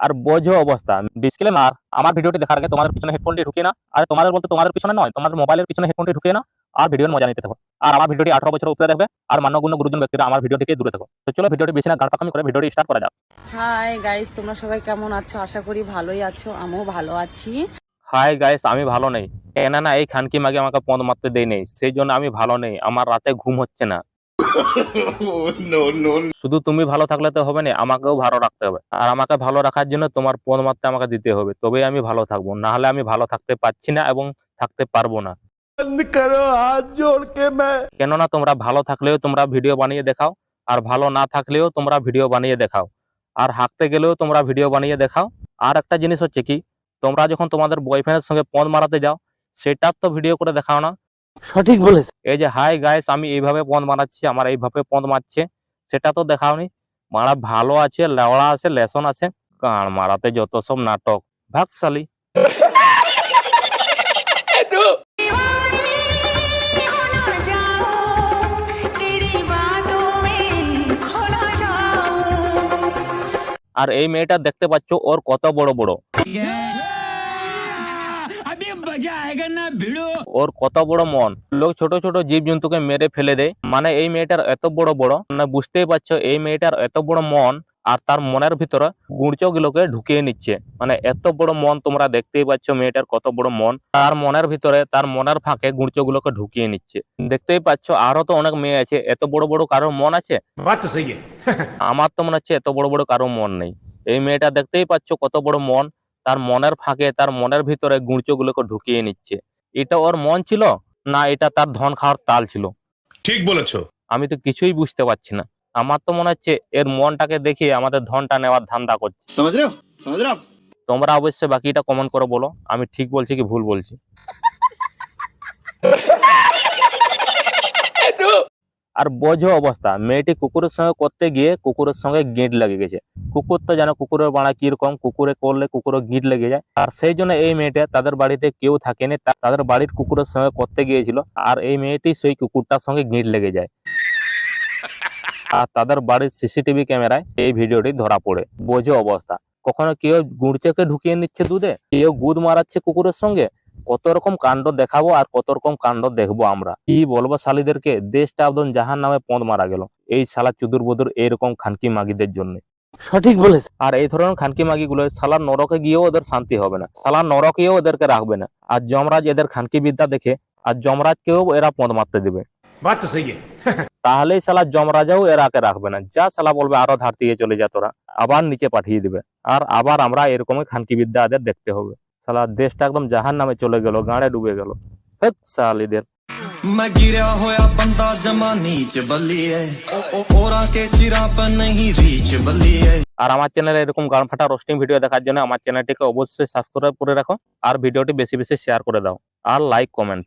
আর বোঝো অবস্থা। ডিসক্লেমার আমার ভিডিওটি দেখার আগে তোমাদের পিছনে হেডফোনটি ঢুকিয়ে না আর তোমাদের বলতে তোমাদের পিছনে নয় তোমাদের মোবাইলের পিছনে হেডফোনটি ঢুকিয়ে না আর ভিডিওর মজা নিতে থাকো। আর আমার ভিডিওটি আঠারো বছর উপরে দেখবে আর মান্যগুণ্য গুরুজন ব্যক্তিরা আমার ভিডিও থেকে দূরে থাকো। তো চলো ভিডিওটি বেশি না গাঁটপাকামি করে ভিডিওটি স্টার্ট করা যাক। হাই গাইস তোমরা সবাই কেমন আছো? আশা করি ভালোই আছো আমিও ভালো আছি। হাই গাইস আমি ভালো নেই। কেন না এই খানকি মাগে আমাকে পদ মারতে দেয় নেই সেই জন্য আমি ভালো নেই। আমার রাতে ঘুম হচ্ছে না। শুধু তুমি ভালো থাকলে তো হবে না আমাকেও ভালো রাখতে হবে। আর আমাকে ভালো রাখার জন্য তোমার পদমাত্রা আমাকে দিতে হবে তবেই আমি ভালো থাকব। না হলে আমি ভালো থাকতে পারছি না এবং থাকতে পারব না। কেননা তোমরা ভালো থাকলেও তোমরা ভিডিও বানিয়ে দেখাও আর ভালো না থাকলেও তোমরা ভিডিও বানিয়ে দেখাও। আর হাঁকতে গেলেও তোমরা ভিডিও বানিয়ে দেখাও। আর একটা জিনিস হচ্ছে কি তোমরা যখন তোমাদের বয়ফ্রেন্ডের সঙ্গে পদ মারাতে যাও সেটার তো ভিডিও করে দেখাও না। সঠিক বলেছে। এই যে, হাই গাইস, আমি এইভাবে পন বানাচ্ছি আমার এইভাবে পন মারছে। সেটা তো দেখাওনি। মারা ভালো আছে, লেওড়া আছে, লেসন আছে কান মারাতে যত সব নাটক। ভাগশালী আর এই মেয়েটা দেখতে পাচ্ছ, ওর কত বড় বড়। ওর কত বড় মন লোক ছোট ছোট জীব জন্তুকে মেরে ফেলে দেয় মানে এই মেয়েটার এত বড় বড় মানে বুঝতেই পারছো এই মেয়েটার এত বড় মন আর তার মনের ভিতরে গুঁড়চ গুলোকে ঢুকিয়ে নিচ্ছে মানে এত বড় মন তোমরা দেখতেই পাচ্ছ মেয়েটার কত বড় মন তার মনের ভিতরে তার মনের ফাঁকে গুঁড়চ গুলোকে ঢুকিয়ে নিচ্ছে দেখতেই পাচ্ছ আরো তো অনেক মেয়ে আছে এত বড় বড় কারোর মন আছে बात तो सही है আমার তো মনে হচ্ছে এত বড় বড় কারো মন নেই এই মেয়েটা দেখতেই পাচ্ছ কত বড় মন তার মনের ফাঁকে তার মনের ভিতরে গুঁড়চোগুলোকে ঢুকিয়ে নিচ্ছে। এটা ওর মন ছিল না এটা তার ধন খাওয়ার তাল ছিল? ঠিক বলেছ। আমি তো কিছুই বুঝতে পারছি না। আমার তো মনে হচ্ছে এর মনটাকে দেখে আমাদের ধনটা নেওয়ার ধান্দা করছে। তোমরা অবশ্যই বাকিটা কমেন্ট করে বলো। আমি ঠিক বলছি কি ভুল বলছি? আর বোঝো অবস্থা। মেয়েটি কুকুরের সঙ্গে করতে গিয়ে কুকুরের সঙ্গে গিঁট লেগে গেছে। কুকুর তো জানো, কুকুরের বাড়া কীরকম, কুকুরে করলে কুকুরের গিঁট লেগে যায়। আর সেই জন্য এই মেয়েটা তাদের বাড়িতে কেউ থাকেনি তাদের বাড়ির কুকুরের সঙ্গে করতে গিয়েছিল। আর এই মেয়েটি সেই কুকুরটার সঙ্গে গিঁট লেগে যায়। আর তাদের বাড়ির সিসিটিভি ক্যামেরায় এই ভিডিওটি ধরা পড়ে। বোঝো অবস্থা। কখনো কেউ গুড়চেকে ঢুকিয়ে নিচ্ছে দুধে? কেউ গুদ মারাচ্ছে কুকুরের সঙ্গে? কত রকম কাণ্ড দেখাবো আর কত রকম কাণ্ড দেখব আমরা। কি বলব শালিদেরকে? দেশটা একদম জাহান নামে পদ মারা গেল। এই শালা চুদুর বদুর এরকম খানকি মাগিদের জন্য। সঠিক বলেছে। আর এই ধরনের খানকি মাগি গুলো সালার নরকে গিয়েও ওদের শান্তি হবে না। সালার নরকেও ওদেরকে রাখবে না। আর যমরাজ এদের খানকি বিদ্যা দেখে আর যমরাজকেও এরা পদ মারতে দেবে। তাহলেই সালা যমরাজাও এরাকে রাখবে না। যা সালা বলবে আরও ধার দিয়ে চলে যা তোরা। আবার নিচে পাঠিয়ে দিবে। আর আবার আমরা এরকমই খানকি বিদ্যা এদের দেখতে হবে। সালা দেশটা একদম জাহান নামে চলে গেল গাঁড়ে ডুবে গেল। সালিদের मैं गिरा আর আমার চ্যানেলে এরকম গান ফাটা রোস্টিং ভিডিও দেখার জন্য আমার চ্যানেলটিকে অবশ্যই সাবস্ক্রাইব করে রাখো। আর ভিডিওটি বেশি বেশি শেয়ার করে দাও। আর লাইক কমেন্ট